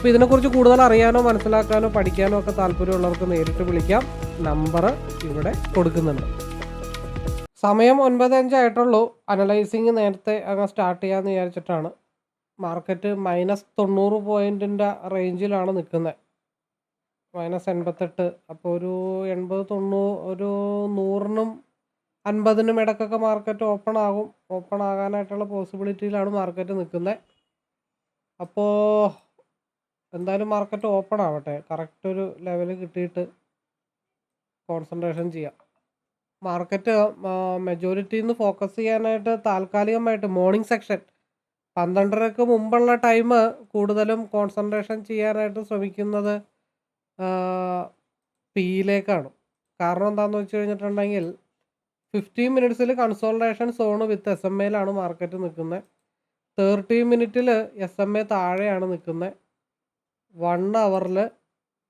അപ്പോൾ ഇതിനെക്കുറിച്ച് കൂടുതൽ അറിയാനോ മനസ്സിലാക്കാനോ പഠിക്കാനോ ഒക്കെ താല്പര്യമുള്ളവർക്ക് നേരിട്ട് വിളിക്കാം. നമ്പർ ഇവിടെ കൊടുക്കുന്നുണ്ട്. സമയം ഒൻപത് അഞ്ചായിട്ടുള്ളൂ അനലൈസിങ് നേരത്തെ അങ്ങ് സ്റ്റാർട്ട് ചെയ്യാമെന്ന് വിചാരിച്ചിട്ടാണ്. മാർക്കറ്റ് മൈനസ് തൊണ്ണൂറ് പോയിന്റിന്റെ റേഞ്ചിലാണ് നിൽക്കുന്നത്. മൈനസ് എൺപത്തെട്ട് അപ്പോൾ ഒരു എൺപത് തൊണ്ണൂറ് ഒരു നൂറിനും അൻപതിനും ഇടയ്ക്കൊക്കെ മാർക്കറ്റ് ഓപ്പൺ ആകും. ഓപ്പൺ ആകാനായിട്ടുള്ള പോസിബിലിറ്റിയിലാണ് മാർക്കറ്റ് നിൽക്കുന്നത്. അപ്പോൾ എന്തായാലും മാർക്കറ്റ് ഓപ്പൺ ആവട്ടെ. കറക്റ്റ് ഒരു ലെവൽ കിട്ടിയിട്ട് കോൺസെൻട്രേഷൻ ചെയ്യാം. മാർക്കറ്റ് മെജോറിറ്റിയിൽ നിന്ന് ഫോക്കസ് ചെയ്യാനായിട്ട് താൽക്കാലികമായിട്ട് മോർണിംഗ് സെക്ഷൻ പന്ത്രണ്ടരക്ക് മുമ്പുള്ള ടൈം കൂടുതലും കോൺസെൻട്രേഷൻ ചെയ്യാനായിട്ട് ശ്രമിക്കുന്നത് പിയിലേക്കാണ് കാരണം എന്താണെന്ന് വെച്ച് കഴിഞ്ഞിട്ടുണ്ടെങ്കിൽ fifteen മിനിറ്റ്സിൽ consultation zone with S M എയിലാണ് market നിൽക്കുന്നത് തേർട്ടി മിനിറ്റിൽ എസ് എം എ താഴെയാണ് നിൽക്കുന്നത് വൺ അവറിൽ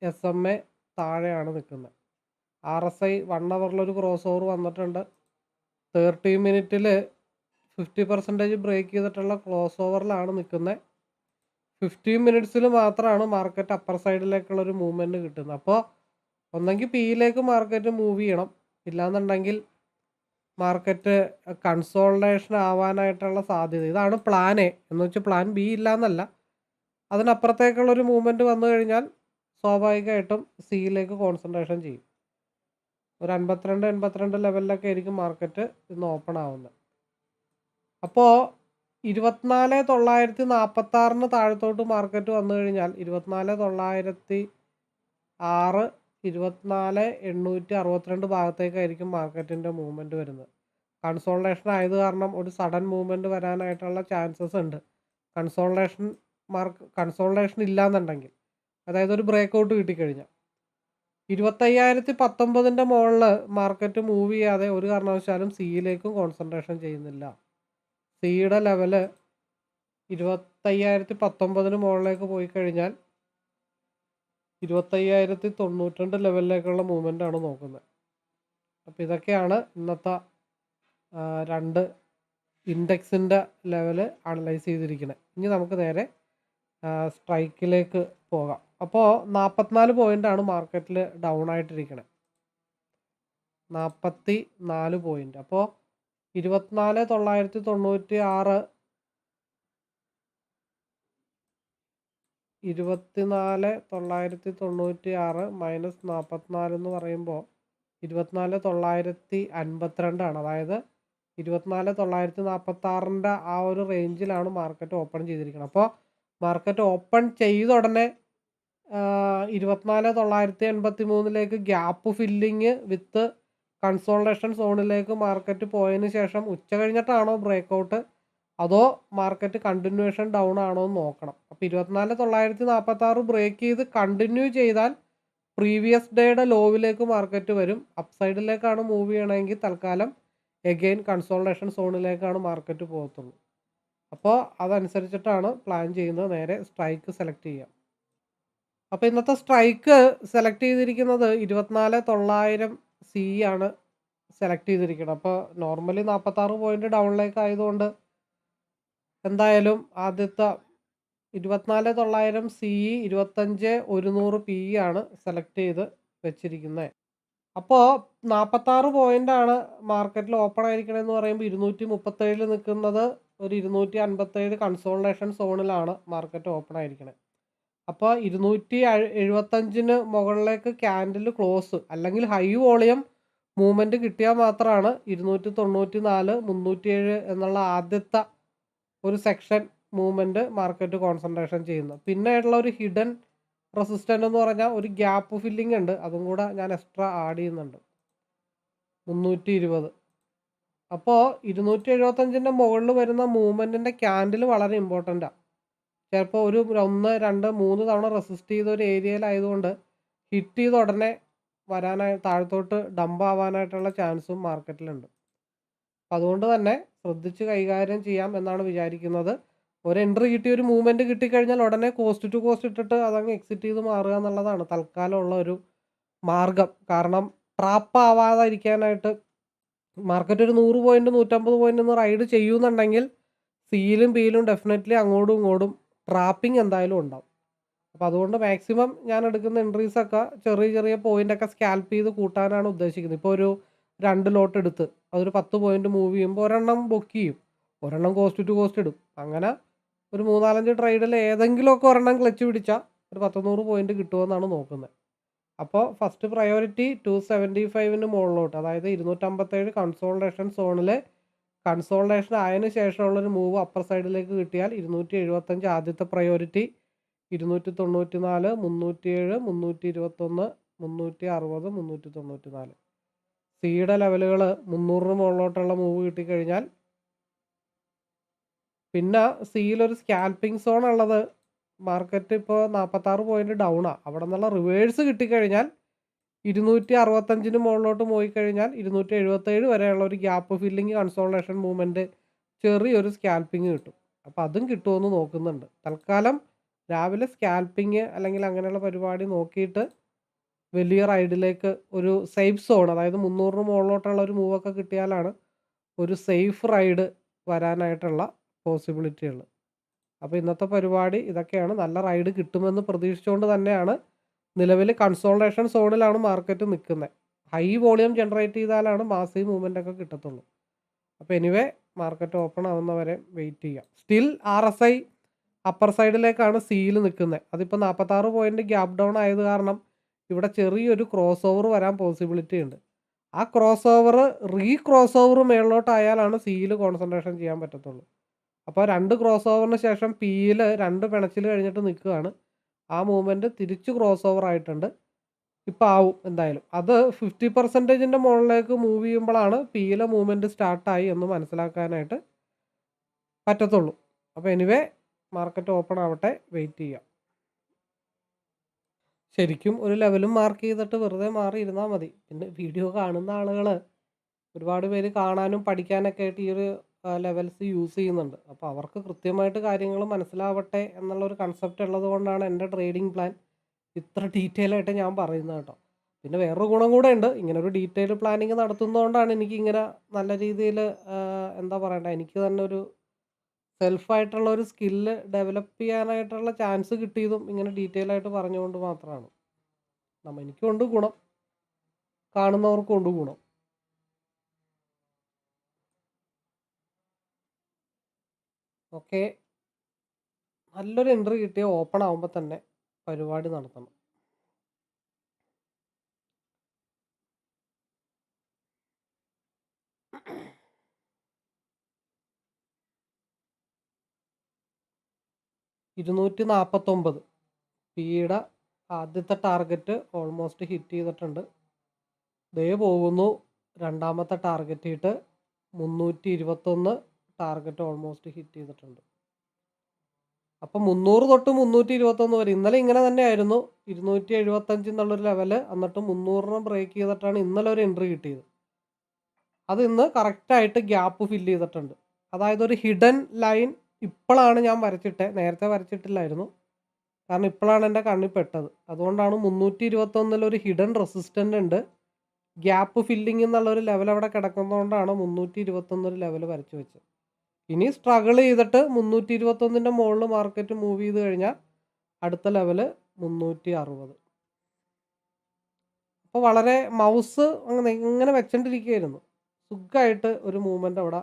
എസ് എം എ താഴെയാണ് നിൽക്കുന്നത്. ആർ എസ് ഐ വൺ അവറിലൊരു ക്രോസ് ഓവർ വന്നിട്ടുണ്ട്. തേർട്ടി മിനിറ്റിൽ ഫിഫ്റ്റി പെർസെന്റേജ് ബ്രേക്ക് ചെയ്തിട്ടുള്ള ക്ലോസ് ഓവറിലാണ് നിൽക്കുന്നത്. ഫിഫ്റ്റീൻ മിനിറ്റ്സിൽ മാത്രമാണ് മാർക്കറ്റ് അപ്പർ സൈഡിലേക്കുള്ള ഒരു മൂവ്മെന്റ് കിട്ടുന്നത്. അപ്പോൾ ഒന്നെങ്കിൽ പിയിലേക്ക് മാർക്കറ്റ് മൂവ് ചെയ്യണം. ഇല്ലാന്നുണ്ടെങ്കിൽ മാർക്കറ്റ് കൺസോൾട്ടേഷൻ ആവാനായിട്ടുള്ള സാധ്യത. ഇതാണ് പ്ലാൻ എ എന്ന് പ്ലാൻ ബി ഇല്ല എന്നല്ല അതിനപ്പുറത്തേക്കുള്ള ഒരു മൂവ്മെന്റ് വന്നു കഴിഞ്ഞാൽ സ്വാഭാവികമായിട്ടും സിയിലേക്ക് കോൺസെൻട്രേഷൻ ചെയ്യും. ഒരു അൻപത്തിരണ്ട് എൺപത്തിരണ്ട് ലെവലിലൊക്കെ ആയിരിക്കും മാർക്കറ്റ് ഇന്ന് ഓപ്പൺ ആവുന്നത്. അപ്പോൾ ഇരുപത്തിനാല് തൊള്ളായിരത്തി നാൽപ്പത്തി ആറിന് താഴത്തോട്ട് മാർക്കറ്റ് വന്നു കഴിഞ്ഞാൽ ഇരുപത്തിനാല് തൊള്ളായിരത്തി ആറ് ഇരുപത്തിനാല് എണ്ണൂറ്റി അറുപത്തിരണ്ട് ഭാഗത്തേക്കായിരിക്കും മാർക്കറ്റിന്റെ മൂവ്മെന്റ് വരുന്നത്. കൺസോൾട്ടേഷൻ ആയത് കാരണം ഒരു സഡൻ മൂവ്മെന്റ് വരാനായിട്ടുള്ള ചാൻസസ് ഉണ്ട്. കൺസോൾട്ടേഷൻ മാർക്ക് കൺസോൾട്ടേഷൻ ഇല്ലാന്നുണ്ടെങ്കിൽ. അതായത് ഒരു ബ്രേക്ക് ഔട്ട് കിട്ടിക്കഴിഞ്ഞാൽ. ഇരുപത്തയ്യായിരത്തി പത്തൊമ്പതിന്റെ മുകളിൽ മാർക്കറ്റ് മൂവ് ചെയ്യാതെ ഒരു കാരണവശാലും സിയിലേക്കും കോൺസെൻട്രേഷൻ ചെയ്യുന്നില്ല. സിയുടെ ലെവൽ ഇരുപത്തയ്യായിരത്തി പത്തൊമ്പതിന് മുകളിലേക്ക് പോയി കഴിഞ്ഞാൽ ഇരുപത്തയ്യായിരത്തി തൊണ്ണൂറ്റിരണ്ട് ലെവലിലേക്കുള്ള മൂവ്മെന്റ് ആണ് നോക്കുന്നത്. അപ്പോൾ ഇതൊക്കെയാണ് ഇന്നത്തെ രണ്ട് ഇൻഡെക്സിന്റെ ലെവൽ അനലൈസ് ചെയ്തിരിക്കുന്നത്. ഇനി നമുക്ക് നേരെ സ്ട്രൈക്കിലേക്ക് പോകാം. അപ്പോൾ നാൽപ്പത്തിനാല് പോയിന്റാണ് മാർക്കറ്റിൽ ഡൗൺ ആയിട്ടിരിക്കുന്നത് നാൽപ്പത്തി നാല് പോയിന്റ് അപ്പോൾ ഇരുപത്തിനാല് തൊള്ളായിരത്തി തൊണ്ണൂറ്റി ആറ് ഇരുപത്തിനാല് തൊള്ളായിരത്തി തൊണ്ണൂറ്റി ആറ് മൈനസ് നാൽപ്പത്തിനാല് എന്ന് പറയുമ്പോൾ ഇരുപത്തിനാല് തൊള്ളായിരത്തി അൻപത്തിരണ്ടാണ് അതായത് ഇരുപത്തിനാല് തൊള്ളായിരത്തി നാൽപ്പത്തി ആറിന്റെ ആ ഒരു റേഞ്ചിലാണ് മാർക്കറ്റ് ഓപ്പൺ ചെയ്തിരിക്കുന്നത് അപ്പോൾ മാർക്കറ്റ് ഓപ്പൺ ചെയ്ത ഉടനെ ഇരുപത്തിനാല് തൊള്ളായിരത്തി എൺപത്തി മൂന്നിലേക്ക് ഗ്യാപ്പ് ഫില്ലിങ് വിത്ത് കൺസോൾട്ടേഷൻ സോണിലേക്ക് മാർക്കറ്റ് പോയതിന് ശേഷം ഉച്ച കഴിഞ്ഞിട്ടാണോ ബ്രേക്ക് ഔട്ട് അതോ മാർക്കറ്റ് കണ്ടിന്യൂഷൻ ഡൗൺ ആണോ എന്ന് നോക്കണം. അപ്പോൾ ഇരുപത്തിനാല് തൊള്ളായിരത്തി നാൽപ്പത്തി ആറ് ബ്രേക്ക് ചെയ്ത് കണ്ടിന്യൂ ചെയ്താൽ പ്രീവിയസ് ഡേയുടെ ലോവിലേക്ക് മാർക്കറ്റ് വരും. അപ്സൈഡിലേക്കാണ് മൂവ് ചെയ്യണമെങ്കിൽ തൽക്കാലം എഗെയിൻ കൺസോൾട്ടേഷൻ സോണിലേക്കാണ് മാർക്കറ്റ് പോകത്തുള്ളൂ. അപ്പോൾ അതനുസരിച്ചിട്ടാണ് പ്ലാൻ ചെയ്യുന്നത്. നേരെ സ്ട്രൈക്ക് സെലക്ട് ചെയ്യാം. അപ്പോൾ ഇന്നത്തെ സ്ട്രൈക്ക് സെലക്ട് ചെയ്തിരിക്കുന്നത് ഇരുപത്തിനാല് തൊള്ളായിരം സി ആണ് സെലക്ട് ചെയ്തിരിക്കുന്നത്. അപ്പോൾ നോർമലി നാൽപ്പത്താറ് പോയിന്റ് ഡൗണിലേക്ക് ആയതുകൊണ്ട് എന്തായാലും ആദ്യത്തെ ഇരുപത്തിനാല് തൊള്ളായിരം സി ഇരുപത്തഞ്ച് ഒരുന്നൂറ് പി ആണ് സെലക്ട് ചെയ്ത് വെച്ചിരിക്കുന്നത്. അപ്പോൾ നാൽപ്പത്താറ് പോയിന്റാണ് മാർക്കറ്റിൽ ഓപ്പൺ ആയിരിക്കണമെന്ന് പറയുമ്പോൾ ഇരുന്നൂറ്റി മുപ്പത്തേഴിൽ നിൽക്കുന്നത് ഒരു ഇരുന്നൂറ്റി അൻപത്തേഴ് കൺസോൾട്ടേഷൻ സോണിലാണ് മാർക്കറ്റ് ഓപ്പൺ ആയിരിക്കുന്നത് അപ്പോൾ ഇരുന്നൂറ്റി എഴുപത്തഞ്ചിന് മുകളിലേക്ക് ക്യാൻഡിൽ ക്ലോസ് അല്ലെങ്കിൽ ഹൈ വോളിയം മൂവ്മെന്റ് കിട്ടിയാൽ മാത്രമാണ് ഇരുന്നൂറ്റി തൊണ്ണൂറ്റി നാല് മുന്നൂറ്റിയേഴ് എന്നുള്ള ആദ്യത്തെ ഒരു സെക്ഷൻ മൂവ്മെന്റ് മാർക്കറ്റ് കോൺസെൻട്രേഷൻ ചെയ്യുന്നത്. പിന്നെയുള്ള ഒരു ഹിഡൻ റെസിസ്റ്റന്റ് എന്ന് പറഞ്ഞാൽ ഒരു ഗ്യാപ്പ് ഫില്ലിംഗ് ഉണ്ട്. അതും കൂടെ ഞാൻ എക്സ്ട്രാ ആഡ് ചെയ്യുന്നുണ്ട്. മുന്നൂറ്റി ഇരുപത് അപ്പോൾ ഇരുന്നൂറ്റി എഴുപത്തഞ്ചിന്റെ മുകളിൽ വരുന്ന മൂവ്മെന്റിന്റെ ക്യാൻഡിൽ വളരെ ഇമ്പോർട്ടന്റാണ് ചിലപ്പോൾ ഒരു ഒന്ന് രണ്ട് മൂന്ന് തവണ റെസിസ്റ്റ് ചെയ്ത ഒരു ഏരിയയിലായതുകൊണ്ട് ഹിറ്റ് ചെയ്ത ഉടനെ വരാനായി താഴത്തോട്ട് ഡംപ് ആവാനായിട്ടുള്ള ചാൻസും മാർക്കറ്റിലുണ്ട് അപ്പം അതുകൊണ്ട് തന്നെ ശ്രദ്ധിച്ച് കൈകാര്യം ചെയ്യാം എന്നാണ് വിചാരിക്കുന്നത്. ഒരു എൻട്രി കിട്ടി ഒരു മൂവ്മെന്റ് കിട്ടിക്കഴിഞ്ഞാൽ ഉടനെ കോസ്റ്റ് ടു കോസ്റ്റ് ഇട്ടിട്ട് അതങ്ങ് എക്സിറ്റ് ചെയ്ത് മാറുക എന്നുള്ളതാണ് തൽക്കാലമുള്ള ഒരു മാർഗം. കാരണം ട്രാപ്പ് ആവാതിരിക്കാനായിട്ട് മാർക്കറ്റ് ഒരു നൂറ് പോയിന്റ് നൂറ്റമ്പത് പോയിന്റ് ഒന്ന് റൈഡ് ചെയ്യുന്നുണ്ടെങ്കിൽ സീലും ബീലും ഡെഫിനറ്റ്ലി അങ്ങോട്ടും ഇങ്ങോട്ടും ട്രാപ്പിംഗ് എന്തായാലും ഉണ്ടാവും. അപ്പോൾ അതുകൊണ്ട് മാക്സിമം ഞാൻ എടുക്കുന്ന എൻട്രീസൊക്കെ ചെറിയ ചെറിയ പോയിന്റൊക്കെ സ്കാൽപ്പ് ചെയ്ത് കൂട്ടാനാണ് ഉദ്ദേശിക്കുന്നത്. ഇപ്പോൾ ഒരു രണ്ട് ലോട്ട് എടുത്ത് അതൊരു പത്ത് പോയിന്റ് മൂവ് ചെയ്യുമ്പോൾ ഒരെണ്ണം ബുക്ക് ചെയ്യും. ഒരെണ്ണം കോസ്റ്റ് ടു കോസ്റ്റ് ഇടും. അങ്ങനെ ഒരു മൂന്നാലഞ്ച് ട്രേഡിൽ ഏതെങ്കിലുമൊക്കെ ഒരെണ്ണം ക്ലച്ച് പിടിച്ചാൽ ഒരു പത്തുനൂറ് പോയിന്റ് കിട്ടുമെന്നാണ് നോക്കുന്നത്. അപ്പോൾ ഫസ്റ്റ് പ്രയോറിറ്റി ടു സെവന്റി ഫൈവിന് മുകളിലോട്ട് അതായത് ഇരുന്നൂറ്റമ്പത്തേഴ് കൺസോൾട്ടേഷൻ സോണിൽ കൺസോൾട്ടേഷൻ ആയതിനു ശേഷമുള്ളൊരു മൂവ് അപ്പർ സൈഡിലേക്ക് കിട്ടിയാൽ ഇരുന്നൂറ്റി എഴുപത്തഞ്ച് ആദ്യത്തെ പ്രയോറിറ്റി ഇരുന്നൂറ്റി തൊണ്ണൂറ്റി നാല് മുന്നൂറ്റിയേഴ് മുന്നൂറ്റി ഇരുപത്തൊന്ന് മുന്നൂറ്റി അറുപത് മുന്നൂറ്റി തൊണ്ണൂറ്റി നാല് സിയുടെ ലെവലുകൾ മുന്നൂറിന് മുകളിലോട്ടുള്ള മൂവ് കിട്ടിക്കഴിഞ്ഞാൽ പിന്നെ സിയിലൊരു സ്കാൽപ്പിംഗ് സോൺ ഉള്ളത് മാർക്കറ്റ് ഇപ്പോൾ നാൽപ്പത്താറ് പോയിന്റ് ഡൗണാണ് അവിടെ നിന്നുള്ള റിവേഴ്സ് കിട്ടിക്കഴിഞ്ഞാൽ ഇരുന്നൂറ്റി അറുപത്തഞ്ചിന് മുകളിലോട്ട് പോയി കഴിഞ്ഞാൽ ഇരുന്നൂറ്റി എഴുപത്തേഴ് വരെയുള്ള ഒരു ഗ്യാപ്പ് ഫില്ലിങ് കൺസോളേഷൻ മൂവ്മെന്റ് ചെറിയൊരു സ്കാൽപ്പിംഗ് കിട്ടും. അപ്പോൾ അതും കിട്ടുമെന്ന് നോക്കുന്നുണ്ട്. തൽക്കാലം രാവിലെ സ്കാൽപ്പിങ് അല്ലെങ്കിൽ അങ്ങനെയുള്ള പരിപാടി നോക്കിയിട്ട് വലിയ റൈഡിലേക്ക് ഒരു സേഫ് സോൺ അതായത് മുന്നൂറിന് മുകളിലോട്ടുള്ള ഒരു മൂവൊക്കെ കിട്ടിയാലാണ് ഒരു സേഫ് റൈഡ് വരാനായിട്ടുള്ള പോസിബിലിറ്റി ഉള്ളത്. അപ്പോൾ ഇന്നത്തെ പരിപാടി ഇതൊക്കെയാണ്. നല്ല റൈഡ് കിട്ടുമെന്ന് പ്രതീക്ഷിച്ചുകൊണ്ട് തന്നെയാണ് നിലവിൽ കൺസോൾട്ടേഷൻ സോണിലാണ് മാർക്കറ്റ് നിൽക്കുന്നത് ഹൈ വോളിയം ജനറേറ്റ് ചെയ്താലാണ് മാസി മൂവ്മെന്റ് ഒക്കെ കിട്ടത്തുള്ളൂ. അപ്പോൾ എനിവേ മാർക്കറ്റ് ഓപ്പൺ ആവുന്നവരെ വെയിറ്റ് ചെയ്യാം. Still R S I upper സൈഡിലേക്കാണ് സിയിൽ നിൽക്കുന്നത് അതിപ്പോൾ നാൽപ്പത്താറ് പോയിന്റ് ഗ്യാപ് ഡൗൺ ആയത് കാരണം ഇവിടെ ചെറിയൊരു ക്രോസ് ഓവർ വരാൻ പോസിബിലിറ്റി ഉണ്ട്. ആ cross over re cross over മേളിലോട്ടായാലാണ് സിയിൽ കോൺസെൻട്രേഷൻ ചെയ്യാൻ പറ്റത്തുള്ളൂ. അപ്പോൾ രണ്ട് ക്രോസ് ഓവറിന് ശേഷം പിയിൽ രണ്ട് പിണച്ചിൽ കഴിഞ്ഞിട്ട് നിൽക്കുകയാണ്. ആ മൂവ്മെന്റ് തിരിച്ച് ക്രോസ് ഓവർ ആയിട്ടുണ്ട്. ഇപ്പം ആവും എന്തായാലും. അത് ഫിഫ്റ്റി പെർസെന്റേജിന്റെ മുകളിലേക്ക് മൂവ് ചെയ്യുമ്പോഴാണ് പിയിലെ മൂവ്മെന്റ് സ്റ്റാർട്ടായി എന്ന് മനസ്സിലാക്കാനായിട്ട് പറ്റത്തുള്ളൂ. അപ്പോൾ എനിവേ മാർക്കറ്റ് ഓപ്പൺ ആവട്ടെ വെയിറ്റ് ചെയ്യാം. ശരിക്കും ഒരു ലെവലും മാർക്ക് ചെയ്തിട്ട് വെറുതെ മാറി ഇരുന്നാൽ മതി. പിന്നെ വീഡിയോ കാണുന്ന ആളുകൾ ഒരുപാട് പേര് കാണാനും പഠിക്കാനൊക്കെ ആയിട്ട് ഈ ഒരു ലെവൽസ് യൂസ് ചെയ്യുന്നുണ്ട്. അപ്പോൾ അവർക്ക് കൃത്യമായിട്ട് കാര്യങ്ങൾ മനസ്സിലാവട്ടെ എന്നുള്ള ഒരു കൺസെപ്റ്റ് ഉള്ളത് കൊണ്ടാണ് എന്റെ ട്രേഡിംഗ് പ്ലാൻ ഇത്ര ഡീറ്റെയിൽ ആയിട്ട് ഞാൻ പറയുന്നത് കേട്ടോ. പിന്നെ വേറൊരു ഗുണം കൂടെ ഉണ്ട്. ഇങ്ങനെ ഒരു ഡീറ്റെയിൽ പ്ലാനിങ് നടത്തുന്നതുകൊണ്ടാണ് എനിക്ക് ഇങ്ങനെ നല്ല രീതിയിൽ എന്താ പറയണ്ടേ എനിക്ക് തന്നെ ഒരു സെൽഫായിട്ടുള്ള ഒരു സ്കില്ല് ഡെവലപ്പ് ചെയ്യാനായിട്ടുള്ള ചാൻസ് കിട്ടിയതും ഇങ്ങനെ ഡീറ്റെയിൽ ആയിട്ട് പറഞ്ഞുകൊണ്ട് മാത്രമാണ്. നമ്മൾ എനിക്കുണ്ട് ഗുണം. കാണുന്നവർക്കും ഉണ്ട് ഗുണം. ഓക്കെ നല്ലൊരു എൻട്രി കിട്ടിയ ഓപ്പൺ ആകുമ്പോൾ തന്നെ പരിപാടി നടത്തണം. ഇരുന്നൂറ്റി നാൽപ്പത്തൊമ്പത് പിയുടെ ആദ്യത്തെ ടാർഗറ്റ് ഓൾമോസ്റ്റ് ഹിറ്റ് ചെയ്തിട്ടുണ്ട്. ദേ പോകുന്നു. രണ്ടാമത്തെ ടാർഗറ്റ് ഇട്ട് മുന്നൂറ്റി ഇരുപത്തൊന്ന് ടാർഗറ്റ് ഓൾമോസ്റ്റ് ഹിറ്റ് ചെയ്തിട്ടുണ്ട്. അപ്പം മുന്നൂറ് തൊട്ട് മുന്നൂറ്റി ഇരുപത്തൊന്ന് വരെ. ഇന്നലെ ഇങ്ങനെ തന്നെയായിരുന്നു. ഇരുന്നൂറ്റി എഴുപത്തഞ്ച് എന്നുള്ളൊരു ലെവൽ എന്നിട്ട് മുന്നൂറിന് ബ്രേക്ക് ചെയ്തിട്ടാണ് ഇന്നലെ ഒരു എൻട്രി കിട്ടിയത്. അത് ഇന്ന് കറക്റ്റായിട്ട് ഗ്യാപ്പ് ഫില്ല് ചെയ്തിട്ടുണ്ട്. അതായത് ഒരു ഹിഡൻ ലൈൻ ഇപ്പോഴാണ് ഞാൻ വരച്ചിട്ടെ നേരത്തെ വരച്ചിട്ടില്ലായിരുന്നു. കാരണം ഇപ്പോഴാണ് എന്റെ കണ്ണിൽ പെട്ടത്. അതുകൊണ്ടാണ് മുന്നൂറ്റി ഇരുപത്തൊന്നിൽ ഒരു ഹിഡൻ റെസിസ്റ്റന്റ് ഉണ്ട്. ഗ്യാപ്പ് ഫില്ലിംഗ് എന്നുള്ളൊരു ലെവൽ അവിടെ കിടക്കുന്നതുകൊണ്ടാണ് മുന്നൂറ്റി ഇരുപത്തൊന്നൊരു ലെവൽ വരച്ച് വെച്ചത്. ഇനി സ്ട്രഗിൾ ചെയ്തിട്ട് മുന്നൂറ്റി ഇരുപത്തൊന്നിന്റെ മുകളിൽ മാർക്കറ്റ് മൂവ് ചെയ്ത് കഴിഞ്ഞാൽ അടുത്ത ലെവൽ മുന്നൂറ്റി അറുപത് അപ്പോൾ വളരെ മൗസ് അങ്ങനെ ഇങ്ങനെ വെച്ചോണ്ടിരിക്കുകയായിരുന്നു സുഖമായിട്ട് ഒരു മൂവ്മെന്റ് അവിടെ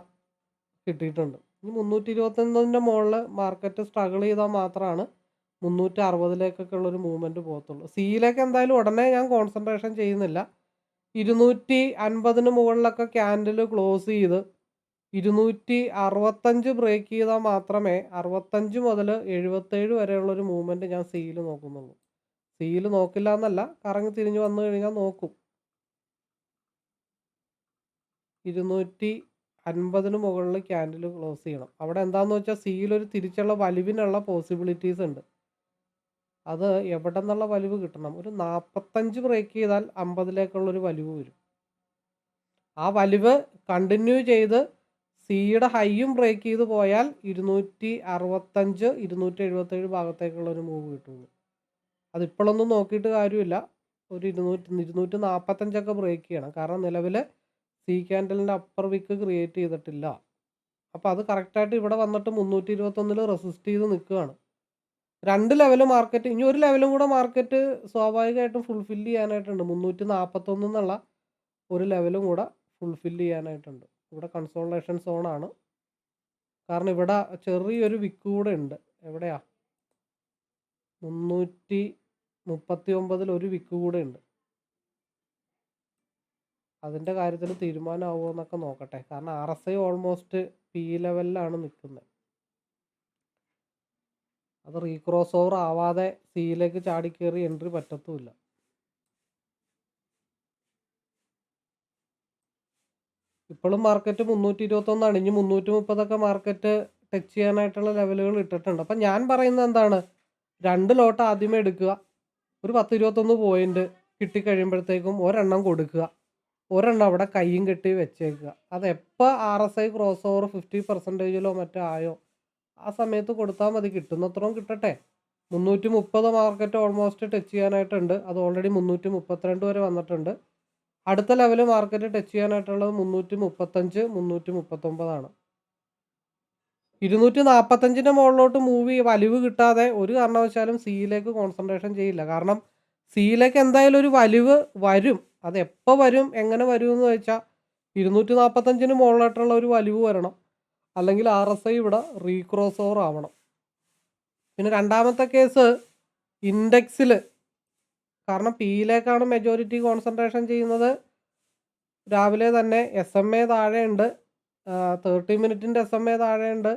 കിട്ടിയിട്ടുണ്ട്. ഇനി മുന്നൂറ്റി ഇരുപത്തൊന്നിന്റെ മുകളിൽ മാർക്കറ്റ് സ്ട്രഗിൾ ചെയ്താൽ മാത്രമാണ് മുന്നൂറ്റി അറുപതിലേക്കൊക്കെ ഉള്ളൊരു മൂവ്മെന്റ് പോകത്തുള്ളൂ സിയിലേക്ക് എന്തായാലും ഉടനെ ഞാൻ കോൺസെൻട്രേഷൻ ചെയ്യുന്നില്ല. ഇരുന്നൂറ്റി അൻപതിന് മുകളിലൊക്കെ ക്യാൻഡിൽ ക്ലോസ് ചെയ്ത് ഇരുന്നൂറ്റി അറുപത്തഞ്ച് ബ്രേക്ക് ചെയ്താൽ മാത്രമേ അറുപത്തഞ്ച് മുതൽ എഴുപത്തേഴ് വരെയുള്ളൊരു മൂവ്മെന്റ് ഞാൻ സിയിൽ നോക്കുന്നുള്ളൂ. സിയിൽ നോക്കില്ല എന്നല്ല കറങ്ങി തിരിഞ്ഞ് വന്നു കഴിഞ്ഞാൽ നോക്കും. ഇരുന്നൂറ്റി അൻപതിന് മുകളിൽ ക്യാൻഡിൽ ക്ലോസ് ചെയ്യണം. അവിടെ എന്താണെന്ന് വെച്ചാൽ സിയിലൊരു തിരിച്ചുള്ള വലിവിനുള്ള പോസിബിലിറ്റീസ് ഉണ്ട്. അത് എവിടെ നിന്നുള്ള വലിവ് കിട്ടണം. ഒരു നാൽപ്പത്തഞ്ച് ബ്രേക്ക് ചെയ്താൽ അമ്പതിലേക്കുള്ളൊരു വലിവ് വരും. ആ വലിവ് കണ്ടിന്യൂ ചെയ്ത് സിയുടെ ഹൈയും ബ്രേക്ക് ചെയ്ത് പോയാൽ ഇരുന്നൂറ്റി അറുപത്തഞ്ച് ഇരുന്നൂറ്റി എഴുപത്തേഴ് ഭാഗത്തേക്കുള്ള ഒരു മൂവ് കിട്ടുള്ളൂ. അതിപ്പോഴൊന്നും നോക്കിയിട്ട് കാര്യമില്ല. ഒരു ഇരുന്നൂറ്റി ഇരുന്നൂറ്റി നാൽപ്പത്തഞ്ചൊക്കെ ബ്രേക്ക് ചെയ്യണം. കാരണം നിലവിൽ സി ക്യാൻഡലിന്റെ അപ്പർ വിക്ക് ക്രിയേറ്റ് ചെയ്തിട്ടില്ല. അപ്പോൾ അത് കറക്റ്റായിട്ട് ഇവിടെ വന്നിട്ട് മുന്നൂറ്റി ഇരുപത്തൊന്നിൽ റെസിസ്റ്റ് ചെയ്ത് നിൽക്കുകയാണ്. രണ്ട് ലെവൽ മാർക്കറ്റ് ഇനി ഒരു ലെവലും കൂടെ മാർക്കറ്റ് സ്വാഭാവികമായിട്ടും ഫുൾഫില്ല് ചെയ്യാനായിട്ടുണ്ട്. മുന്നൂറ്റി നാൽപ്പത്തൊന്നെന്നുള്ള ഒരു ലെവലും കൂടെ ഫുൾഫില്ല് ചെയ്യാനായിട്ടുണ്ട്. ഇവിടെ കൺസോൾട്ടേഷൻ സോണാണ് കാരണം ഇവിടെ ചെറിയൊരു വിക്ക് കൂടെ ഉണ്ട്. എവിടെയാ? മുന്നൂറ്റി മുപ്പത്തി ഒമ്പതിൽ ഒരു വിക്ക് കൂടെ ഉണ്ട്. അതിന്റെ കാര്യത്തിൽ തീരുമാനമാവുമോ എന്നൊക്കെ നോക്കട്ടെ. കാരണം R S I almost P ലെവലിലാണ് നിൽക്കുന്നത്. അത് റീക്രോസ് ഓവർ ആവാതെ സിയിലേക്ക് ചാടിക്കേറി എൻട്രി പറ്റത്തുമില്ല. ഇപ്പോഴും മാർക്കറ്റ് മുന്നൂറ്റി ഇരുപത്തൊന്നാണ് ഇനി മുന്നൂറ്റി മുപ്പതൊക്കെ മാർക്കറ്റ് ടച്ച് ചെയ്യാനായിട്ടുള്ള ലെവലുകൾ ഇട്ടിട്ടുണ്ട്. അപ്പം ഞാൻ പറയുന്നത് എന്താണ്? രണ്ട് ലോട്ട് ആദ്യമേ എടുക്കുക. ഒരു പത്ത് ഇരുപത്തൊന്ന് പോയിന്റ് കിട്ടിക്കഴിയുമ്പോഴത്തേക്കും ഒരെണ്ണം കൊടുക്കുക. ഒരെണ്ണം അവിടെ കൈയും കെട്ടി വെച്ചേക്കുക. അത് എപ്പോൾ R S I cross over fifty പെർസെന്റേജിലോ മറ്റോ ആയോ ആ സമയത്ത് കൊടുത്താൽ മതി. കിട്ടുന്നത്രയും കിട്ടട്ടെ. മുന്നൂറ്റി മുപ്പത് മാർക്കറ്റ് ഓൾമോസ്റ്റ് ടച്ച് ചെയ്യാനായിട്ടുണ്ട്. അത് ഓൾറെഡി മുന്നൂറ്റി മുപ്പത്തിരണ്ട് വരെ വന്നിട്ടുണ്ട്. അടുത്ത ലെവൽ മാർക്കറ്റ് ടച്ച് ചെയ്യാനായിട്ടുള്ളത് മുന്നൂറ്റി മുപ്പത്തഞ്ച് മുന്നൂറ്റി മുപ്പത്തൊമ്പതാണ് ഇരുന്നൂറ്റി നാൽപ്പത്തഞ്ചിന്റെ മുകളിലോട്ട് മൂവ് വലിവ് കിട്ടാതെ ഒരു കാരണവശാലും സിയിലേക്ക് കോൺസെൻട്രേഷൻ ചെയ്യില്ല. കാരണം സിയിലേക്ക് എന്തായാലും ഒരു വലിവ് വരും. അത് എപ്പോൾ വരും എങ്ങനെ വരും എന്ന് വെച്ചാൽ ഇരുന്നൂറ്റി നാൽപ്പത്തഞ്ചിന് മുകളിലായിട്ടുള്ള ഒരു വലിവ് വരണം. അല്ലെങ്കിൽ ആർ എസ് ഐ ഇവിടെ റീക്രോസ് ഓവർ ആവണം. പിന്നെ രണ്ടാമത്തെ കേസ് ഇൻഡെക്സിൽ കാരണം പിയിലേക്കാണ് മെജോറിറ്റി കോൺസെൻട്രേഷൻ ചെയ്യുന്നത്. രാവിലെ തന്നെ എസ് എം എ താഴെയുണ്ട്. തേർട്ടി മിനിറ്റിന്റെ എസ് എം എ താഴെയുണ്ട്.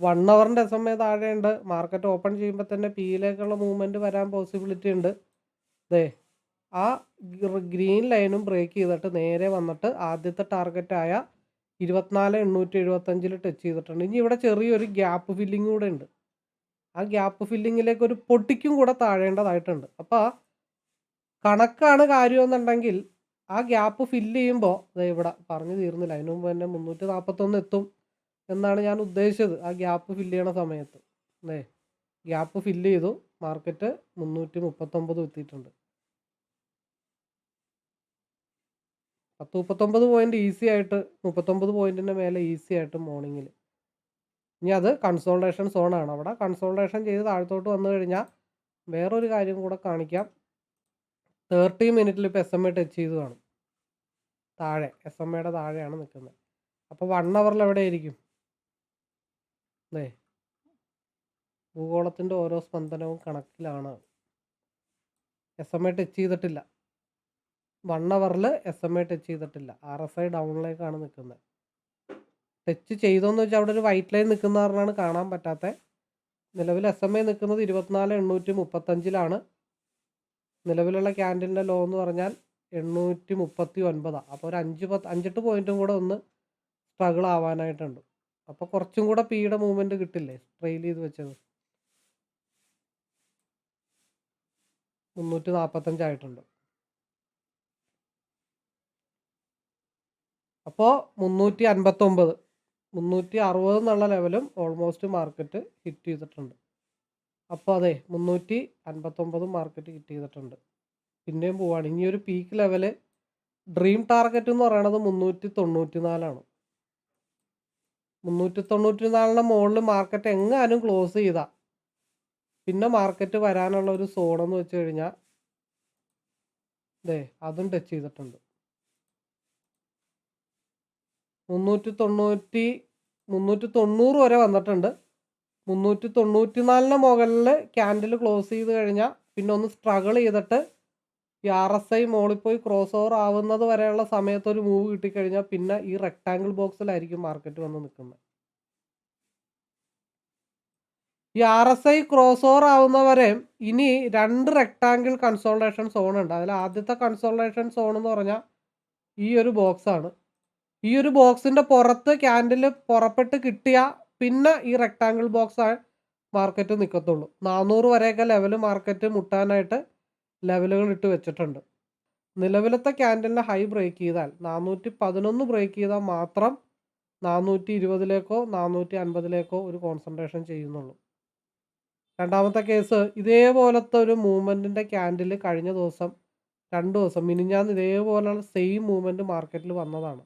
വൺ അവറിന്റെ എസ് എം എ താഴെയുണ്ട്. മാർക്കറ്റ് ഓപ്പൺ ചെയ്യുമ്പോൾ തന്നെ പിയിലേക്കുള്ള മൂവ്മെന്റ് വരാൻ പോസിബിലിറ്റി ഉണ്ട്. ദേ ആ ഗ്രീൻ ലൈനും ബ്രേക്ക് ചെയ്തിട്ട് നേരെ വന്നിട്ട് ആദ്യത്തെ ടാർഗറ്റായ ഇരുപത്തിനാല് എണ്ണൂറ്റി എഴുപത്തഞ്ചിൽ ടച്ച് ചെയ്തിട്ടുണ്ട്. ഇനി ഇവിടെ ചെറിയൊരു ഗ്യാപ്പ് ഫില്ലിംഗ് കൂടെ ഉണ്ട്. ആ ഗ്യാപ്പ് ഫില്ലിങ്ങിലേക്ക് ഒരു പൊട്ടിക്കും കൂടെ താഴേണ്ടതായിട്ടുണ്ട്. അപ്പോൾ കണക്കാണ് കാര്യമെന്നുണ്ടെങ്കിൽ ആ ഗ്യാപ്പ് ഫില്ല് ചെയ്യുമ്പോൾ ഇവിടെ പറഞ്ഞു തീർന്നില്ല. അതിനു മുമ്പ് തന്നെ മുന്നൂറ്റി നാൽപ്പത്തൊന്ന് എത്തും എന്നാണ് ഞാൻ ഉദ്ദേശിച്ചത്. ആ ഗ്യാപ്പ് ഫില്ല് ചെയ്യണ സമയത്ത്. അല്ലേ ഗ്യാപ്പ് ഫില്ല് ചെയ്തു. മാർക്കറ്റ് മുന്നൂറ്റി മുപ്പത്തൊമ്പത് എത്തിയിട്ടുണ്ട്. പത്ത് മുപ്പത്തൊമ്പത് പോയിന്റ് ഈസി ആയിട്ട് മുപ്പത്തൊമ്പത് പോയിന്റിന്റെ മേലെ ഈസി ആയിട്ട് മോർണിംഗിൽ ഇനി അത് കൺസോൾട്ടേഷൻ സോണാണ് അവിടെ കൺസോൾട്ടേഷൻ ചെയ്ത് താഴത്തോട്ട് വന്നു കഴിഞ്ഞാൽ വേറൊരു കാര്യം കൂടെ കാണിക്കാം. തേർട്ടി മിനിറ്റിൽ ഇപ്പോൾ എസ് എം എ ടച്ച് ചെയ്ത് കാണും. താഴെ. എസ് എം എയുടെ താഴെയാണ് നിൽക്കുന്നത് അപ്പോൾ വൺ അവറിൽ എവിടെ ആയിരിക്കും? അല്ലേ ഭൂഗോളത്തിന്റെ ഓരോ സ്പന്ദനവും കണക്കിലാണ്. എസ് എം എ ടച്ച് ചെയ്തിട്ടില്ല. വൺ അവറിൽ എസ് എം എ ടച്ച് ചെയ്തിട്ടില്ല. ആർ എസ് ഐ ഡൗണിലേക്കാണ് നിൽക്കുന്നത് ടച്ച് ചെയ്തോന്ന് വെച്ചാൽ അവിടെ ഒരു വൈറ്റ് ലൈൻ നിൽക്കുന്ന കാരണമാണ് കാണാൻ പറ്റാത്ത. നിലവിൽ എസ് എം എ നിൽക്കുന്നത് ഇരുപത്തിനാല് എണ്ണൂറ്റി മുപ്പത്തഞ്ചിലാണ്. നിലവിലുള്ള ക്യാന്റീന്റെ ലോ എന്ന് പറഞ്ഞാൽ എണ്ണൂറ്റി മുപ്പത്തി ഒൻപതാണ് അപ്പോൾ ഒരു അഞ്ച് പത്ത് അഞ്ചെട്ട് പോയിന്റും കൂടെ ഒന്ന് സ്ട്രഗിൾ ആവാനായിട്ടുണ്ട്. അപ്പോൾ കുറച്ചും കൂടെ പിയുടെ മൂവ്മെന്റ് കിട്ടില്ലേ? ട്രെയിൽ ചെയ്ത് വെച്ചത്. മുന്നൂറ്റി നാൽപ്പത്തഞ്ചായിട്ടുണ്ട് അപ്പോൾ മുന്നൂറ്റി അൻപത്തൊമ്പത് മുന്നൂറ്റി അറുപത് എന്നുള്ള ലെവലും ഓൾമോസ്റ്റ് മാർക്കറ്റ് ഹിറ്റ് ചെയ്തിട്ടുണ്ട്. അപ്പോൾ അതെ മുന്നൂറ്റി അൻപത്തൊമ്പത് മാർക്കറ്റ് ഹിറ്റ് ചെയ്തിട്ടുണ്ട് പിന്നെയും പോവാണ്. ഇനി ഒരു പീക്ക് ലെവൽ ഡ്രീം ടാർഗറ്റ് എന്ന് പറയുന്നത് മുന്നൂറ്റി തൊണ്ണൂറ്റി നാലാണ് മുന്നൂറ്റി തൊണ്ണൂറ്റി നാലിന്റെ മുകളിൽ മാർക്കറ്റ് എങ്ങാനും ക്ലോസ് ചെയ്താൽ പിന്നെ മാർക്കറ്റ് വരാനുള്ള ഒരു സോണെന്ന് വെച്ച് കഴിഞ്ഞാൽ ദേ അതും ടച്ച് ചെയ്തിട്ടുണ്ട്. മുന്നൂറ്റി തൊണ്ണൂറ്റി മുന്നൂറ്റി തൊണ്ണൂറ് വരെ വന്നിട്ടുണ്ട്. മുന്നൂറ്റി തൊണ്ണൂറ്റി നാലിന് മുകളിൽ ക്യാൻഡിൽ ക്ലോസ് ചെയ്ത് കഴിഞ്ഞാൽ പിന്നെ ഒന്ന് സ്ട്രഗിൾ ചെയ്തിട്ട് ഈ ആർ എസ് ഐ മോളിൽ പോയി ക്രോസ് ഓവർ ആവുന്നത് വരെയുള്ള സമയത്ത് ഒരു മൂവ് കിട്ടിക്കഴിഞ്ഞാൽ പിന്നെ ഈ റെക്ടാങ്കിൾ ബോക്സിലായിരിക്കും മാർക്കറ്റ് വന്ന് നിൽക്കുന്നത് ഈ R S I cross over ആവുന്നവരെ ഇനി രണ്ട് റെക്ടാങ്കിൾ കൺസോൾട്ടേഷൻ സോൺ ഉണ്ട്. അതിൽ ആദ്യത്തെ കൺസോൾട്ടേഷൻ സോൺ എന്ന് പറഞ്ഞാൽ ഈ ഒരു ബോക്സാണ് ഈ ഒരു ബോക്സിന്റെ പുറത്ത് ക്യാൻഡിൽ പുറപ്പെട്ട് കിട്ടിയ പിന്നെ ഈ റെക്ടാങ്കിൾ ബോക്സ് മാർക്കറ്റ് നിൽക്കത്തുള്ളൂ നാനൂറ് വരെയൊക്കെ ലെവൽ മാർക്കറ്റ് മുട്ടാനായിട്ട് ലെവലുകൾ ഇട്ട് വെച്ചിട്ടുണ്ട്. നിലവിലത്തെ ക്യാൻഡലിന്റെ ഹൈ ബ്രേക്ക് ചെയ്താൽ നാനൂറ്റി പതിനൊന്ന് ബ്രേക്ക് ചെയ്താൽ മാത്രം നാനൂറ്റി ഇരുപതിലേക്കോ നാനൂറ്റി അൻപതിലേക്കോ ഒരു കോൺസെൻട്രേഷൻ ചെയ്യുന്നുള്ളൂ. രണ്ടാമത്തെ കേസ് ഇതേപോലത്തെ ഒരു മൂവ്മെന്റിന്റെ ക്യാൻഡിൽ കഴിഞ്ഞ ദിവസം രണ്ട് ദിവസം മിനിഞ്ഞാന്ന് ഇതേപോലെയുള്ള സെയിം മൂവ്മെന്റ് മാർക്കറ്റിൽ വന്നതാണ്.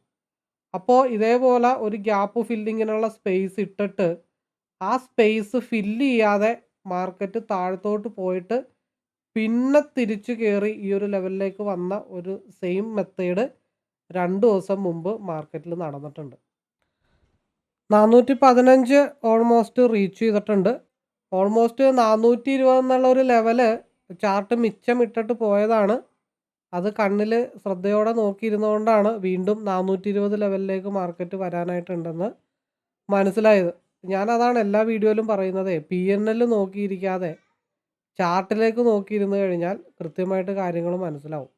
അപ്പോൾ ഇതേപോലെ ഒരു ഗ്യാപ്പ് ഫില്ലിങ്ങിനുള്ള സ്പേസ് ഇട്ടിട്ട് ആ സ്പേസ് ഫില്ല് ചെയ്യാതെ മാർക്കറ്റ് താഴത്തോട്ട് പോയിട്ട് പിന്നെ തിരിച്ചു കയറി ഈ ഒരു ലെവലിലേക്ക് വന്ന ഒരു സെയിം മെത്തേഡ് രണ്ട് ദിവസം മുമ്പ് മാർക്കറ്റിൽ നടന്നിട്ടുണ്ട്. നാനൂറ്റി പതിനഞ്ച് ഓൾമോസ്റ്റ് റീച്ച് ചെയ്തിട്ടുണ്ട്. ഓൾമോസ്റ്റ് നാനൂറ്റി ഇരുപത് എന്നുള്ള ഒരു ലെവൽ ചാർട്ട് മിച്ചം ഇട്ടിട്ട് പോയതാണ്. അത് കണ്ണിൽ ശ്രദ്ധയോടെ നോക്കിയിരുന്നുകൊണ്ടാണ് വീണ്ടും നാനൂറ്റി ഇരുപത് ലെവലിലേക്ക് മാർക്കറ്റ് വരാനായിട്ടുണ്ടെന്ന് മനസ്സിലായത്. ഞാൻ അതാണ് എല്ലാ വീഡിയോയിലും പറയുന്നത്. പി എൻ എൽ നോക്കിയിരിക്കാതെ ചാർട്ടിലേക്ക് നോക്കിയിരുന്നു കഴിഞ്ഞാൽ കൃത്യമായിട്ട് കാര്യങ്ങൾ മനസ്സിലാവും.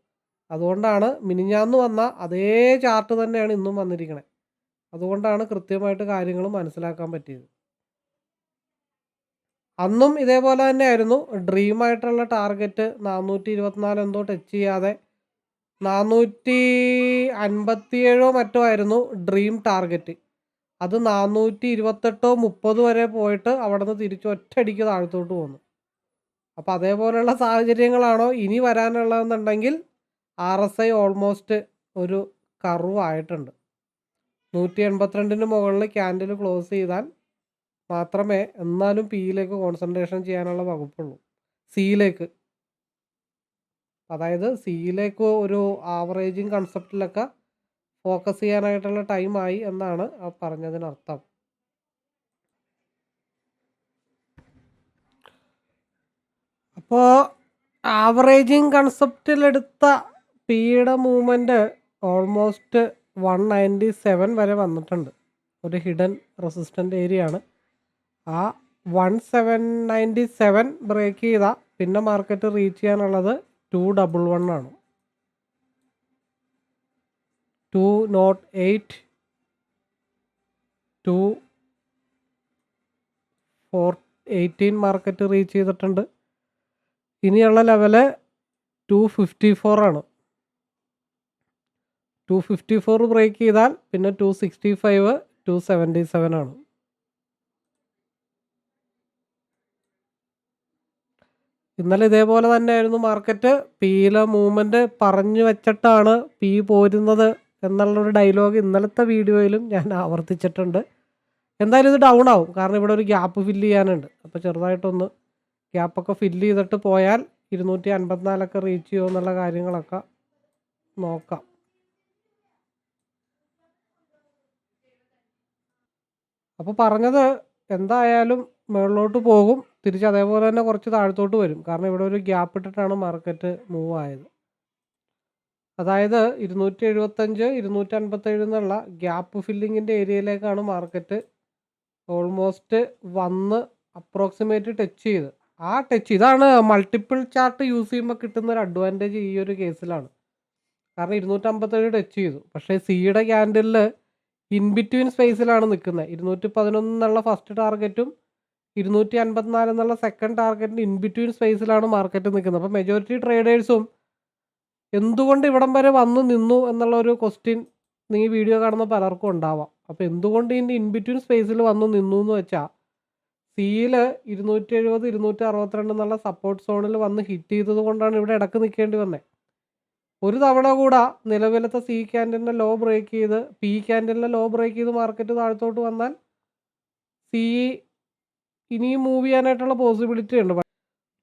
അതുകൊണ്ടാണ് മിനിഞ്ഞാന്ന് വന്ന അതേ ചാർട്ട് തന്നെയാണ് ഇന്നും വന്നിരിക്കുന്നത് അതുകൊണ്ടാണ് കൃത്യമായിട്ട് കാര്യങ്ങൾ മനസ്സിലാക്കാൻ പറ്റിയത്. അന്നും ഇതേപോലെ തന്നെയായിരുന്നു. ഡ്രീമായിട്ടുള്ള ടാർഗറ്റ് നാനൂറ്റി ഇരുപത്തിനാല് എന്തോ ടച്ച് ചെയ്യാതെ നാനൂറ്റി അൻപത്തിയേഴോ മറ്റോ ആയിരുന്നു ഡ്രീം ടാർഗറ്റ് അത് നാനൂറ്റി ഇരുപത്തെട്ടോ മുപ്പത് വരെ പോയിട്ട് അവിടെ നിന്ന് തിരിച്ച് ഒറ്റയടിക്ക് താഴത്തോട്ട് പോന്നു. അപ്പോൾ അതേപോലെയുള്ള സാഹചര്യങ്ങളാണോ ഇനി വരാനുള്ളതെന്നുണ്ടെങ്കിൽ ആർ എസ് ഐ ഓൾമോസ്റ്റ് ഒരു കർവ് ആയിട്ടുണ്ട്. നൂറ്റി എൺപത്തിരണ്ടിന് മുകളിൽ ക്യാൻഡിൽ ക്ലോസ് ചെയ്താൽ മാത്രമേ എന്നാലും പിയിലേക്ക് കോൺസെൻട്രേഷൻ ചെയ്യാനുള്ള വകുപ്പുള്ളൂ. സിയിലേക്ക് അതായത് സിയിലേക്ക് ഒരു ആവറേജിങ് കൺസെപ്റ്റിലൊക്കെ ഫോക്കസ് ചെയ്യാനായിട്ടുള്ള ടൈമായി എന്നാണ് ആ പറഞ്ഞതിനർത്ഥം. അപ്പോൾ ആവറേജിങ് കൺസെപ്റ്റിലെടുത്ത പിയുടെ movement almost one ninety seven വരെ വന്നിട്ടുണ്ട്. ഒരു ഹിഡൻ റെസിസ്റ്റന്റ് ഏരിയ ആണ്. ആ one seven ninety seven break ചെയ്താൽ പിന്നെ മാർക്കറ്റ് റീച്ച് ചെയ്യാനുള്ളത് ടു ഡബിൾ വൺ ആണ്. Two naught eight two four eighteen market reach ചെയ്തിട്ടുണ്ട്. ഇനിയുള്ള ലെവൽ ടു ഫിഫ്റ്റി ഫോർ ആണ്. ടു ഫിഫ്റ്റി ഫോർ ബ്രേക്ക് ചെയ്താൽ പിന്നെ two sixty five two seventy seven ആണ്. ഇന്നലെ ഇതേപോലെ തന്നെയായിരുന്നു മാർക്കറ്റ് പിയിലെ മൂവ്മെന്റ് പറഞ്ഞു വെച്ചിട്ടാണ് പി പോരുന്നത് എന്നുള്ളൊരു ഡയലോഗ് ഇന്നലത്തെ വീഡിയോയിലും ഞാൻ ആവർത്തിച്ചിട്ടുണ്ട്. എന്തായാലും ഇത് ഡൗൺ ആവും. കാരണം ഇവിടെ ഒരു ഗ്യാപ്പ് ഫില്ല് ചെയ്യാനുണ്ട്. അപ്പോൾ ചെറുതായിട്ടൊന്ന് ഗ്യാപ്പൊക്കെ ഫില്ല് ചെയ്തിട്ട് പോയാൽ ഇരുന്നൂറ്റി അൻപത്തിനാലൊക്കെ റീച്ച് ചെയ്യുമോ എന്നുള്ള കാര്യങ്ങളൊക്കെ നോക്കാം. അപ്പോൾ പറഞ്ഞത് എന്തായാലും മുകളിലോട്ട് പോകും. തിരിച്ച് അതേപോലെ തന്നെ കുറച്ച് താഴത്തോട്ട് വരും. കാരണം ഇവിടെ ഒരു ഗ്യാപ്പ് ഇട്ടിട്ടാണ് മാർക്കറ്റ് മൂവ് ആയത്. അതായത് ഇരുന്നൂറ്റി എഴുപത്തഞ്ച് ഇരുന്നൂറ്റി അൻപത്തേഴ് എന്നുള്ള ഗ്യാപ്പ് ഫില്ലിങ്ങിന്റെ ഏരിയയിലേക്കാണ് മാർക്കറ്റ് ഓൾമോസ്റ്റ് വന്ന് അപ്രോക്സിമേറ്റ് ടച്ച് ചെയ്ത്. ആ ടച്ച് ഇതാണ് മൾട്ടിപ്പിൾ ചാർട്ട് യൂസ് ചെയ്യുമ്പോൾ കിട്ടുന്ന ഒരു അഡ്വാന്റേജ് ഈ ഒരു കേസിലാണ് കാരണം ഇരുന്നൂറ്റമ്പത്തേഴ് ടച്ച് ചെയ്തു. പക്ഷേ സിയുടെ ക്യാൻഡിലിൽ ഇൻ ബിറ്റ്വീൻ സ്പേസിലാണ് നിൽക്കുന്നത് ഇരുന്നൂറ്റി പതിനൊന്ന് എന്നുള്ള ഫസ്റ്റ് ടാർഗറ്റും ഇരുന്നൂറ്റി അൻപത്തിനാല് എന്നുള്ള സെക്കൻഡ് ടാർഗറ്റിന്റെ ഇൻ ബിറ്റ്വീൻ സ്പേസിലാണ് മാർക്കറ്റ് നിൽക്കുന്നത് അപ്പോൾ മെജോറിറ്റി ട്രേഡേഴ്സും എന്തുകൊണ്ട് ഇവിടം വരെ വന്നു നിന്നു എന്നുള്ള ഒരു ക്വസ്റ്റ്യൻ നീ വീഡിയോ കാണുന്ന പലർക്കും ഉണ്ടാവാം. അപ്പോൾ എന്തുകൊണ്ട് ഇതിന്റെ ഇൻ ബിറ്റ്വീൻ സ്പേസിൽ വന്നു നിന്നു എന്ന് വെച്ചാൽ സിയിൽ ഇരുന്നൂറ്റി എഴുപത് ഇരുന്നൂറ്റി അറുപത്തിരണ്ട് എന്നുള്ള സപ്പോർട്ട് സോണിൽ വന്ന് ഹിറ്റ് ചെയ്തത് കൊണ്ടാണ് ഇവിടെ ഇടയ്ക്ക് നിൽക്കേണ്ടി വന്നത് ഒരു തവണ കൂടെ നിലവിലത്തെ സി ക്യാൻഡലിനെ ലോ ബ്രേക്ക് ചെയ്ത് പി ക്യാൻഡലിനെ ലോ ബ്രേക്ക് ചെയ്ത് മാർക്കറ്റ് താഴത്തോട്ട് വന്നാൽ സി ഇനിയും മൂവ് ചെയ്യാനായിട്ടുള്ള പോസിബിലിറ്റി ഉണ്ട്.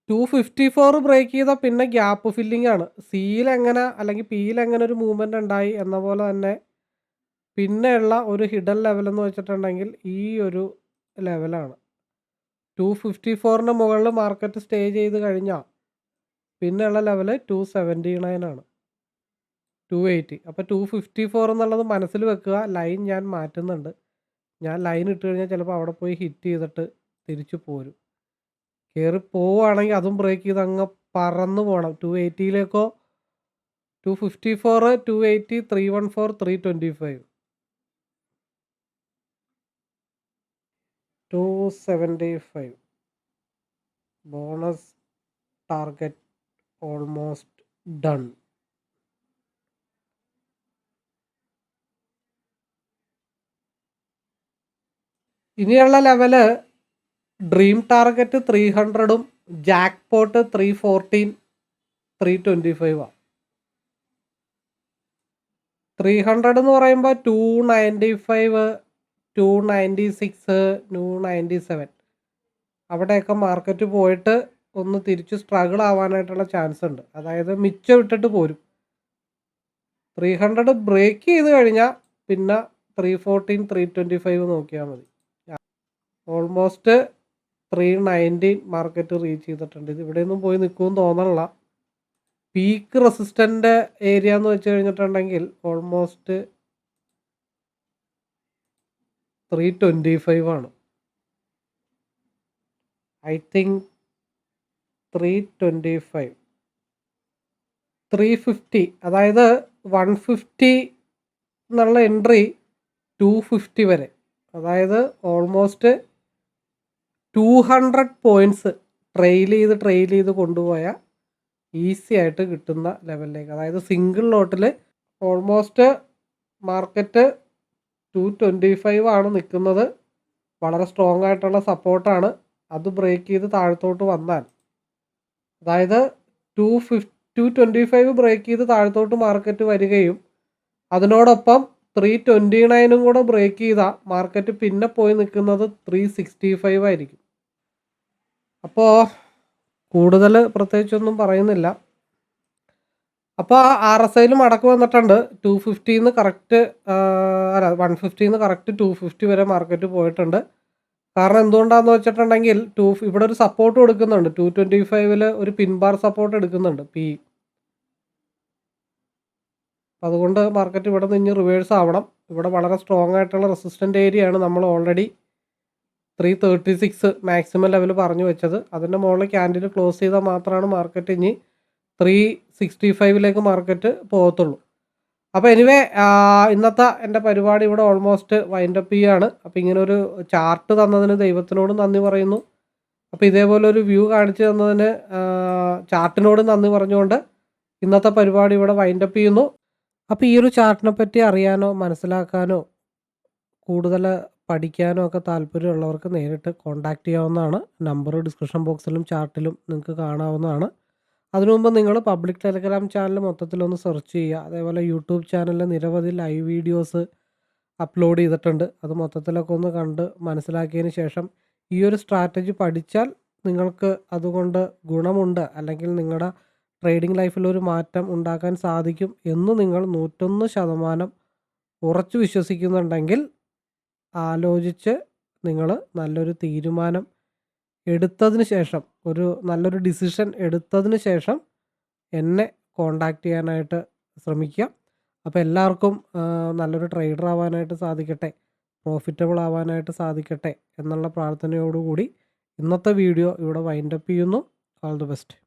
ടു ഫിഫ്റ്റി ഫോർ ബ്രേക്ക് ചെയ്താൽ പിന്നെ ഗ്യാപ്പ് ഫില്ലിംഗ് ആണ്. സിയിൽ എങ്ങനെ അല്ലെങ്കിൽ പിയിൽ എങ്ങനെ ഒരു മൂവ്മെന്റ് ഉണ്ടായി എന്ന പോലെ തന്നെ പിന്നെയുള്ള ഒരു ഹിഡൻ ലെവൽ എന്ന് വെച്ചിട്ടുണ്ടെങ്കിൽ ഈ ഒരു ലെവലാണ് ടു ഫിഫ്റ്റി ഫോറിന് മുകളിൽ മാർക്കറ്റ് സ്റ്റേ ചെയ്ത് കഴിഞ്ഞാൽ പിന്നെയുള്ള ലെവൽ ടു സെവന്റി നയൻ ആണ്. ടു എയ്റ്റി അപ്പോൾ ടു ഫിഫ്റ്റി ഫോർ എന്നുള്ളത് മനസ്സിൽ വെക്കുക. ലൈൻ ഞാൻ മാറ്റുന്നുണ്ട്. ഞാൻ ലൈൻ ഇട്ട് കഴിഞ്ഞാൽ ചിലപ്പോൾ അവിടെ പോയി ഹിറ്റ് ചെയ്തിട്ട് തിരിച്ചു പോരും. കയറി പോവുകയാണെങ്കിൽ അതും ബ്രേക്ക് ചെയ്ത് അങ്ങ് പറന്ന് പോകണം two എയ്റ്റിയിലേക്കോ two fifty four two eighty three one four three twenty five two seventy five bonus target almost done ഇനിയുള്ള level dream target three ഹൺഡ്രഡും jackpot three fourteen three twenty five ആണ് ത്രീ ഹൺഡ്രഡ് എന്ന് പറയുമ്പോൾ two ninety five two ninety six two ninety seven അവിടെയൊക്കെ market പോയിട്ട് ഒന്ന് തിരിച്ച് struggle ആവാനായിട്ടുള്ള chance ഉണ്ട്. അതായത് മിച്ചം ഇട്ടിട്ട് പോരും. ത്രീ ഹൺഡ്രഡ് ബ്രേക്ക് ചെയ്ത് കഴിഞ്ഞാൽ പിന്നെ three fourteen three twenty five നോക്കിയാൽ മതി. Almost three nineteen market reach ചെയ്തിട്ടുണ്ട്. ഇത് ഇവിടെ നിന്നും പോയി നിൽക്കുമെന്ന് തോന്നണില്ല. പീക്ക് റെസിസ്റ്റന്റ് ഏരിയ എന്ന് വെച്ച് കഴിഞ്ഞിട്ടുണ്ടെങ്കിൽ ഓൾമോസ്റ്റ് ത്രീ ട്വന്റി ഫൈവ് ആണ്. I think three twenty five three fifty അതായത് വൺ ഫിഫ്റ്റി എന്നുള്ള എൻട്രി ടു ഫിഫ്റ്റി വരെ. അതായത് almost two hundred points trail ചെയ്ത് ട്രെയിൽ ചെയ്ത് കൊണ്ടുപോയാൽ ഈസി ആയിട്ട് കിട്ടുന്ന ലെവലിലേക്ക് അതായത് single ലോട്ടിൽ almost market two twenty five ആണ് നിൽക്കുന്നത് വളരെ സ്ട്രോങ് ആയിട്ടുള്ള സപ്പോർട്ടാണ് അത് ബ്രേക്ക് ചെയ്ത് താഴത്തോട്ട് വന്നാൽ. അതായത് two fif two twenty five break ചെയ്ത് താഴത്തോട്ട് മാർക്കറ്റ് വരികയും അതിനോടൊപ്പം ത്രീ ട്വന്റി നയനും കൂടെ ബ്രേക്ക് ചെയ്താൽ മാർക്കറ്റ് പിന്നെ പോയി നിൽക്കുന്നത് ത്രീ സിക്സ്റ്റി ഫൈവ് ആയിരിക്കും. അപ്പോൾ കൂടുതൽ പ്രത്യേകിച്ചൊന്നും പറയുന്നില്ല. അപ്പോൾ ആർ എസ് ഐയിലും അടക്ക് വന്നിട്ടുണ്ട് ടു ഫിഫ്റ്റിന്ന് കറക്റ്റ് അല്ല വൺ ഫിഫ്റ്റിന്ന് കറക്റ്റ് ടു ഫിഫ്റ്റി വരെ മാർക്കറ്റ് പോയിട്ടുണ്ട്. കാരണം എന്തുകൊണ്ടാണെന്ന് വെച്ചിട്ടുണ്ടെങ്കിൽ ടു ഇവിടെ ഒരു സപ്പോർട്ട് കൊടുക്കുന്നുണ്ട്. ടു ട്വന്റി ഫൈവിൽ ഒരു പിൻബാർ സപ്പോർട്ട് എടുക്കുന്നുണ്ട് പി അതുകൊണ്ട് മാർക്കറ്റ് ഇവിടെ നിന്ന് റിവേഴ്സ് ആവണം. ഇവിടെ വളരെ സ്ട്രോങ് ആയിട്ടുള്ള റെസിസ്റ്റന്റ് ഏരിയയാണ് നമ്മൾ already three thirty six maximum level പറഞ്ഞു വെച്ചത്. അതിന്റെ മുകളിൽ ക്യാൻഡിൽ ക്ലോസ് ചെയ്താൽ മാത്രമാണ് മാർക്കറ്റ് ഇനി ത്രീ സിക്സ്റ്റി ഫൈവിലേക്ക് മാർക്കറ്റ് പോകത്തുള്ളൂ. അപ്പോൾ എനിവേ ഇന്നത്തെ എന്റെ പരിപാടി ഇവിടെ ഓൾമോസ്റ്റ് വൈൻഡ് അപ്പ് ചെയ്യുകയാണ് അപ്പോൾ ഇങ്ങനെ ഒരു ചാർട്ട് തന്നതിന് ദൈവത്തിനോട് നന്ദി പറയുന്നു. അപ്പോൾ ഇതേപോലെ ഒരു വ്യൂ കാണിച്ചു തന്നതിന് ചാർട്ടിനോട് നന്ദി പറഞ്ഞുകൊണ്ട് ഇന്നത്തെ പരിപാടി ഇവിടെ വൈൻഡ് അപ്പ് ചെയ്യുന്നു. അപ്പോൾ ഈ ഒരു ചാർട്ടിനെ പറ്റി അറിയാനോ മനസ്സിലാക്കാനോ കൂടുതൽ പഠിക്കാനോ ഒക്കെ താല്പര്യമുള്ളവർക്ക് നേരിട്ട് കോൺടാക്റ്റ് ചെയ്യാവുന്നതാണ്. നമ്പർ ഡിസ്ക്രിപ്ഷൻ ബോക്സിലും ചാർട്ടിലും നിങ്ങൾക്ക് കാണാവുന്നതാണ്. അതിനു മുമ്പ് നിങ്ങൾ പബ്ലിക് ടെലഗ്രാം ചാനൽ മൊത്തത്തിലൊന്ന് സെർച്ച് ചെയ്യുക. അതേപോലെ യൂട്യൂബ് ചാനലിൽ നിരവധി ലൈവ് വീഡിയോസ് അപ്ലോഡ് ചെയ്തിട്ടുണ്ട്. അത് മൊത്തത്തിലൊക്കെ ഒന്ന് കണ്ട് മനസ്സിലാക്കിയതിന് ശേഷം ഈ ഒരു സ്ട്രാറ്റജി പഠിച്ചാൽ നിങ്ങൾക്ക് അതുകൊണ്ട് ഗുണമുണ്ട്. അല്ലെങ്കിൽ നിങ്ങളുടെ ട്രേഡിംഗ് ലൈഫിൽ ഒരു മാറ്റം ഉണ്ടാക്കാൻ സാധിക്കും എന്ന് നിങ്ങൾ നൂറ്റൊന്ന് ശതമാനം ഉറച്ചു വിശ്വസിക്കുന്നുണ്ടെങ്കിൽ ആലോചിച്ച് നിങ്ങൾ നല്ലൊരു തീരുമാനം എടുത്തതിന് ശേഷം ഒരു നല്ലൊരു ഡിസിഷൻ എടുത്തതിന് ശേഷം എന്നെ കോണ്ടാക്ട് ചെയ്യാനായിട്ട് ശ്രമിക്കുക. അപ്പോൾ എല്ലാവർക്കും നല്ലൊരു ട്രേഡർ ആവാനായിട്ട് സാധിക്കട്ടെ പ്രോഫിറ്റബിൾ ആവാനായിട്ട് സാധിക്കട്ടെ എന്നുള്ള പ്രാർത്ഥനയോടുകൂടി ഇന്നത്തെ വീഡിയോ ഇവിടെ വൈൻഡപ്പ് ചെയ്യുന്നു. All the best